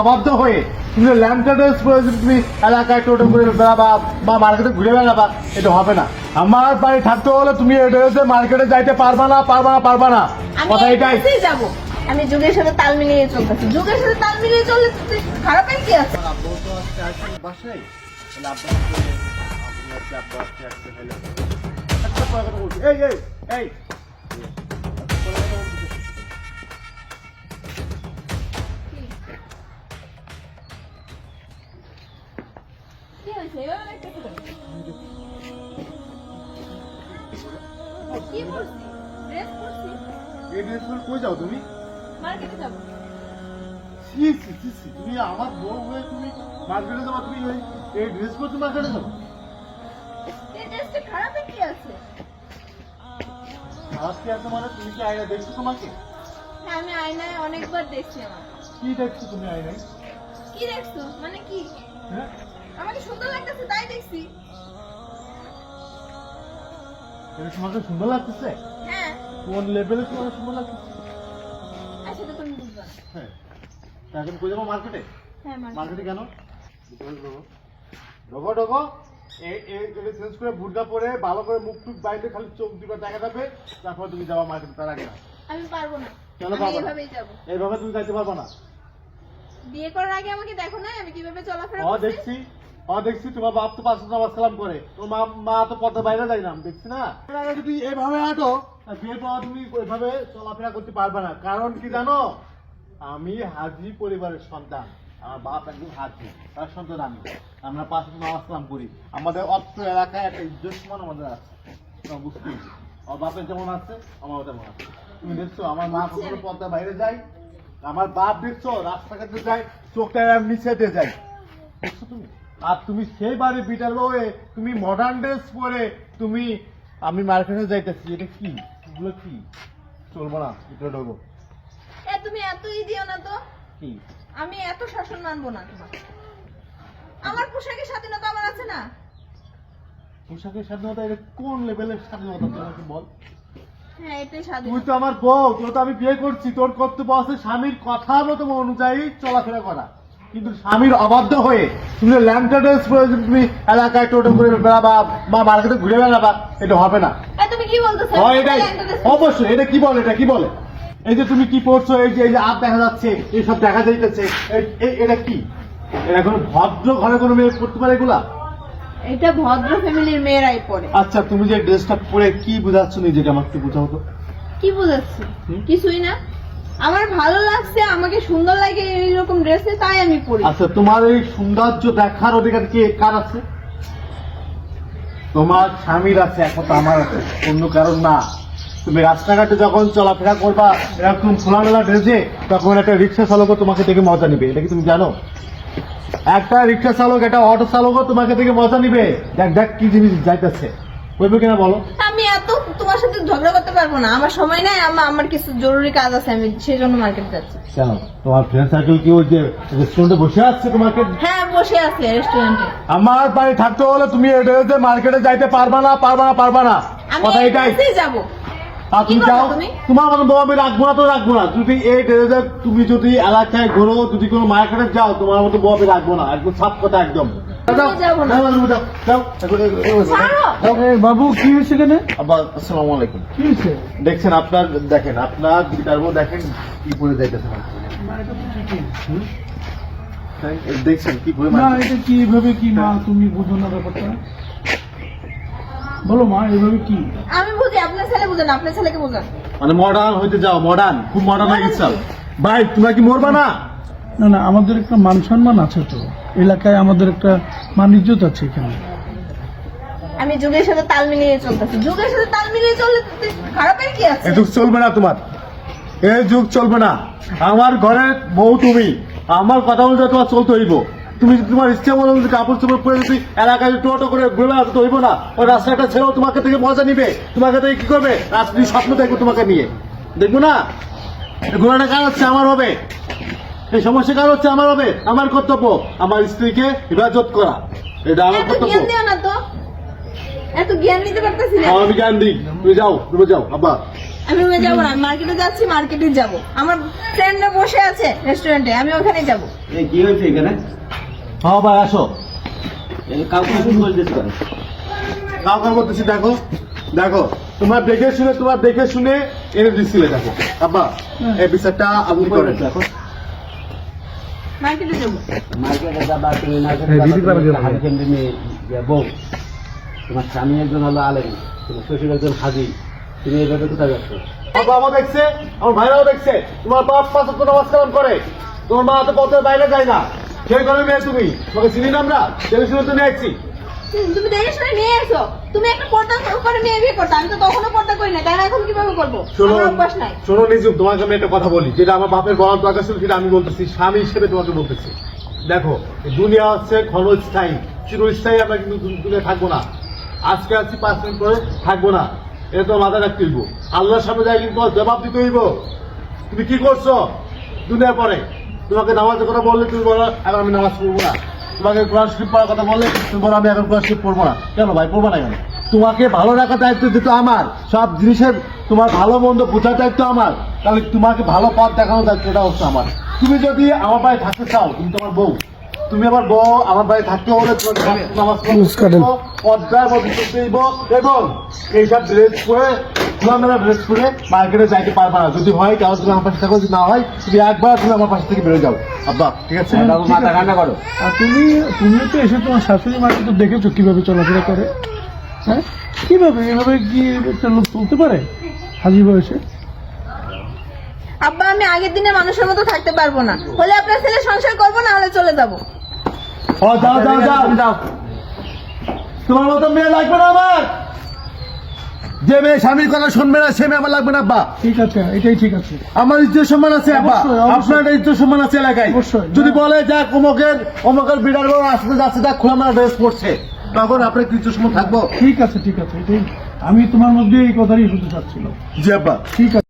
অবাধ্য হয়ে তুমি ল্যাম্পটা ড্রেস পরে যদি তুমি এলাকায় টোটো করে বেড়াবা বা মার্কেটে ঘুরে বেড়াবা এটা হবে না। আমার বাড়ি থাকতে হলে তুমি এই মার্কেটে যাইতে পারবা না পারবা না পারবা না। কথা এটাই। যাব। আমি যুগের সাথে তাল মিলিয়ে চলতেছি। যুগের সাথে তাল মিলিয়ে চললে তুই খারাপের কি আছে? আব্বু তো আজকে এই ড্রেস পরে কই যাও তুমি? মার্কেটে যাব। সি সি সি সি তুমি আমার বউ হয়ে তুমি মার্কেটে যাবা তুমি ওই এই ড্রেস পরে তুমি মার্কেটে যাব? এই ড্রেসটা খারাপের কি আছে? আজকে এত মানে তুমি কি আয়না দেখছ তোমাকে? আমি আয়নায় অনেকবার দেখছি আমার। কি দেখছ তুমি আয়নায়? কি দেখছ? মানে কি? হ্যাঁ? আমাকে সুন্দর লাগতেছে তাই দেখছি। এটা তোমাকে সুন্দর লাগতেছে? হ্যাঁ কোন লেভেলে তোমাকে সুন্দর লাগতেছে আচ্ছা তো তুমি বুঝবা হ্যাঁ। এখন কই যাব? মার্কেটে হ্যাঁ মার্কেটে কেন? ঢোকো ঢোকো। এই চেঞ্জ করে বুটটা পরে ভালো করে মুখ টুক বাইরে খালি চোখ দুটো দেখা যাবে তারপর তুমি যাওয়া মার্কেটে তার আগে না আমি পারব না। কেন পারব না? এইভাবে তুমি যাইতে পারবে না। বিয়ে করার আগে আমাকে দেখো না আমি কীভাবে চলাফেরা ও করছি? দেখছি। ও দেখছি তোমার বাপ তো পাঁচ নামাজ কালাম করে। তোমার মা মা তো পথে বাইরে যায় না দেখছি না? যদি এইভাবে হাঁটো তা বিয়ের পর তুমি ওইভাবে চলাফেরা করতে পারবে না। কারণ কি জানো? আমি হাজি পরিবারের সন্তান। আমার বাপ একদম হাজি তার সন্তান আমি। আমরা পাঁচ নামাজ কালাম করি। আমাদের অত্র এলাকায় একটা ইজ্জত সমান আমাদের আছে। তোমার বুঝতে। আমার বাপের যেমন আছে আমারও তেমন আছে। তুমি দেখছ আমার মা কখনো পদ্মা বাইরে যায়? আমার বাপ দেখছ রাস্তাঘাটে যায় চোখটা নিচে দিয়ে যায়। দেখছ তুমি? আর তুমি সেই বাড়ি বিটার বউয়ে তুমি মডার্ন ড্রেস পরে তুমি আমি মার্কেটে যাইতেছি। এটা কি? এগুলো কি? চলবো না ভিতরে ঢোকো এ তুমি এত ই দিও না তো। কি? আমি এত শাসন মানবো না তোমার। আমার পোশাকের স্বাধীনতা আমার আছে না। পোশাকের স্বাধীনতা এটা কোন লেভেলের স্বাধীনতা তোমাকে বল? হ্যাঁ এটাই তুই তো আমার বউ তোর তো আমি বিয়ে করছি তোর কর্তব্য আছে স্বামীর কথা মতো অনুযায়ী চলাফেরা করা। কিন্তু স্বামীর অবাধ্য হয়ে তুমি ল্যাম্পটা ড্রেস তুমি এলাকায় টোটো করে বেড়াবা বা মার্কেটে ঘুরে বেড়াবা এটা হবে না। তুমি কি বলতেছো? এটাই। অবশ্যই এটা কি বলে এটা কি বলে? এই যে তুমি কি পড়ছো এই যে এই যে হাত দেখা যাচ্ছে এইসব দেখা যাইতেছে এটা কি? এটা কোনো ভদ্র ঘরে কোনো মেয়ে পড়তে পারে এগুলা? এটা ভদ্র ফ্যামিলির মেয়েরাই পরে আচ্ছা তুমি যে ড্রেসটা পরে কি বুঝাচ্ছ নিজেকে আমাকে একটু বুঝাও তো। কি বুঝাচ্ছি? কিছুই না। আমার ভালো লাগছে আমাকে সুন্দর লাগে এইরকম ড্রেসে তাই আমি পরি। আচ্ছা তোমার এই সৌন্দর্য দেখার অধিকার কি কার আছে? তোমার স্বামীর আছে একমাত্র আমার আছে অন্য কারণ না। তুমি রাস্তাঘাটে যখন চলাফেরা করবা এরকম খোলামেলা ড্রেসে তখন একটা রিক্সা চালকও তোমাকে দেখে মজা নিবে এটা কি তুমি জানো? একটা রিক্সা চালক একটা অটো চালকও তোমাকে দেখে মজা নিবে। দেখ দেখ কি জিনিস যাইতেছে। বলবে কিনা বলো? সাথে ঝগড়া করতে পারব না। আমার সময় নাই আমার আমার কিছু জরুরি কাজ আছে আমি সেই জন্য মার্কেট যাচ্ছি। কেন তোমার ফ্রেন্ড সার্কেল কি ওই যে রেস্টুরেন্টে বসে আছে তোমাকে হ্যাঁ বসে আছে রেস্টুরেন্টে আমার বাড়ি থাকতে হলে তুমি এই মার্কেটে যাইতে পারবা না পারবা না পারবা না। কথা এটাই। যাব। আর তুমি যাও। তোমার মতো বউ আমি রাখব না তো রাখব না। যদি এই ড্রেসে তুমি যদি এলাকায় ঘোরো যদি কোনো মার্কেটে যাও তোমার মতো বউ আমি রাখব না। একদম সাফ কথা একদম। বাবু কি হয়েছে কেন আসসালামু আলাইকুম। কি হয়েছে? দেখছেন আপনার দেখেন আপনার গিটার বউ দেখেন কি করে যাইতেছে হুম? তাই? এই দেখছেন কি করে না এটা কি এভাবে কি মা তুমি বুঝো না ব্যাপারটা। বলো মা এভাবে কি? আমি বুঝি আপনার ছেলে বুঝেন আপনার ছেলেকে বুঝান। মানে মডার্ন হইতে যাও মডার্ন খুব মডার্ন হয়ে গেছে। ভাই তোমরা কি মরবা না? না না আমাদের একটা মান সম্মান আছে তো। এলাকায় আমাদের একটা মান ইজ্জত আছে এখানে। আমি যুগের সাথে তাল মিলিয়ে চলতেছি। যুগের সাথে তাল মিলিয়ে চললে তো তুই খারাপের কি আছে? এ যুগ চলবে না তোমার। এ যুগ চলবে না। আমার ঘরের বউ তুমি। আমার কথা অনুযায়ী তোমার চলতে হইব। তুমি যদি তোমার ইচ্ছা মতো যদি কাপড় চোপড় পরে যদি এলাকায় টোটো করে ঘুরে বেড়াতে তো হইব না। ওই রাস্তাটা ছেড়েও তোমাকে থেকে মজা নিবে। তোমাকে থেকে কি করবে? রাত্রি স্বপ্ন দেখব তোমাকে নিয়ে। দেখব না? ঘোরাটা কার হচ্ছে? আমার হবে। এই সমস্যা কার হচ্ছে আমার হবে আমার কর্তব্য আমার স্ত্রীকে হেফাজত করা। এটা আমার কর্তব্য। জ্ঞান দিও না তো। এত জ্ঞান নিতে পারতেছি না। আমি জ্ঞান দিই। তুমি যাও তুমি যাও আব্বা। আমি যাব না মার্কেটে যাচ্ছি মার্কেটে যাব। আমার ফ্রেন্ডরা বসে আছে রেস্টুরেন্টে আমি ওখানে যাব। এই কি হয়েছে এখানে? হ্যাঁ ভাই আসো। কাউকে কাউকে বলতেছি দেখো দেখো তোমার দেখে শুনে তোমার দেখে শুনে এনে দিচ্ছিলে দেখো। আব্বা এই বিচারটা আপনি করেন দেখো। মার্কেটে যাব মার্কেটে যাবা তুমি মার্কেটে এই যাবা, দিদি পারে তুমি যাবে। হাজি কেন্দ্রে নিয়ে যে বউ। তোমার স্বামী একজন হলো আলেম তোমার শ্বশুর একজন হাজি। তুমি এইভাবে কোথায় যাচ্ছ? আমার বাবা দেখছে আমার ভাইরাও দেখছে তোমার বাপ পাঁচ নামাজ কালাম করে তোমার মা তো পথের বাইরে যায় না। সেই ঘরে মেয়ে তুমি তোমাকে চিনি না আমরা? সেই শুনে তো নিয়ে আসছি। তুমি দেখে শুনে নিয়ে তুমি একটা পর্দা করে বিয়ে করতে আমি তো তখনও পর্দা করি না তাই এখন কীভাবে করব? শোনো আমার অভ্যাস নাই। শোনো নিজুক তোমাকে আমি একটা কথা বলি যেটা আমার বাপের বলার দরকার ছিল সেটা আমি বলতেছি স্বামী হিসেবে তোমাকে বলতেছি। দেখো দুনিয়া হচ্ছে ক্ষণস্থায়ী চিরস্থায়ী আমরা কিন্তু দুনিয়া থাকব না। আজকে আছি পাঁচ মিনিট পরে থাকব না। এটা তো মাথায় রাখতে হইব। আল্লাহর সামনে যাই কিন্তু জবাব দিতে হইব। তুমি কি করছ? দুনিয়ার পরে। তোমাকে নামাজের কথা বললে তুমি বলো আমি নামাজ পড়ব না। তোমাকে কোরআন শরীফ পড়ার কথা বললে তুমি বলো আমি এখন কোরআন শরীফ পড়ব না। কেন ভাই পড়ব না কেন? তোমাকে ভালো রাখার দায়িত্ব দিতে আমার। সব জিনিসের তোমার ভালো মন্দ বোঝার দায়িত্ব আমার। তাহলে তোমাকে ভালো পথ দেখানোর দায়িত্বটা হচ্ছে আমার। তুমি যদি আমার বাড়ি থাকতে চাও তুমি তোমার বউ। তুমি আমার বউ আমার বাড়ি থাকতে হলে তোমার নামাজ মধ্যে এবং এইসব ড্রেস পরে খোলামেলা ড্রেস পরে মার্কেটে যাইতে পারবা না। যদি হয় তাহলে তুমি আমার পাশে থাকো যদি না হয় তুমি একবার তুমি আমার পাশে থেকে বেরো যাও। আব্বা ঠিক আছে? হ্যাঁ, মাথা। ঠান্ডা করো। আর তুমি তুমিও তো এসে তোমার শাশুড়ি মাকে তো দেখেছ কীভাবে চলাফেরা করে। হ্যাঁ? কীভাবে? এভাবে কি একটা লোক চলতে পারে হাজি বয়সে? আব্বা আমি আগের দিনে মানুষের মতো থাকতে পারব না। হলে আপনার ছেলে সংসার করব না হলে চলে যাব। ও যাও যাও যাও যাও। তোমার মতো মেয়ে লাগবে না আমার? যে মেয়ে স্বামীর কথা শুনবে না সে মেয়ে আমার লাগবে না আব্বা। ঠিক আছে এটাই ঠিক আছে। আমার ইজ্জত সম্মান আছে আব্বা। আপনার ইজ্জত সম্মান আছে এলাকায়। অবশ্যই, যদি হ্যাঁ। বলে যা অমকের অমকের বিড়াল বড় আসতে যাচ্ছে খোলা মেলা ড্রেস পড়ছে তখন আপনার কি ইজ্জত সম্মান থাকব? ঠিক আছে ঠিক আছে এটাই। আমি তোমার মধ্যে এই কথাই শুনতে চাচ্ছিলাম। জি আব্বা। ঠিক আছে।